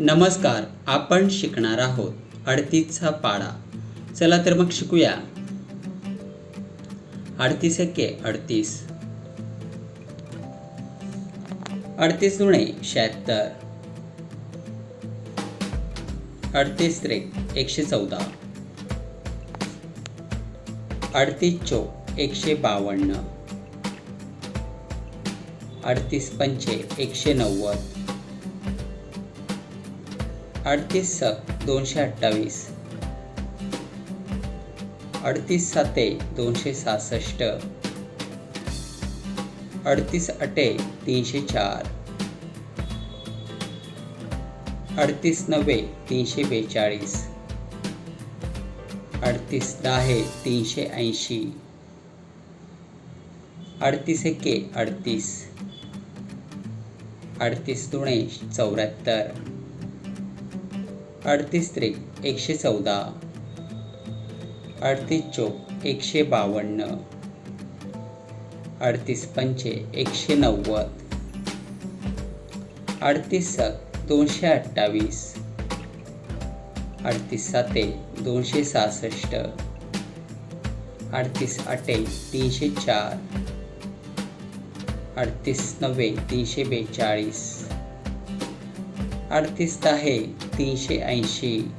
नमस्कार आपण शिकणार आहोत. अडतीसचा पाडा. चला तर मग शिकूया. अडतीस एके अडतीस. अडतीस दुणे शहात्तर. अडतीस त्रेक एकशे चौदा. अडतीस चोक एकशे बावन्न. अडतीस पंचे एकशे नव्वद. अडतीस सात दोनशे अठ्ठावीस. अडतीस साते दोनशे सहासष्ट. अडतीस अटे तीनशे चार. अडतीस नव्वे तीनशे बेचाळीस. अडतीस दहा तीनशे ऐंशी. अडतीस एके अडतीस. अडतीस दुणे चौऱ्याहत्तर. अडतीस त्रिक एकशे चौदा. अडतीस चोक एकशे बावन्न. अडतीस पंचे एकशे नव्वद. अडतीस सक दोनशे अठ्ठावीस. अडतीस साते दोनशे सहासष्ट. अडतीस अटे तीनशे चार. अडतीस नव्वे तीनशे बेचाळीस. अडतीस दहा तीनशे ऐंशी.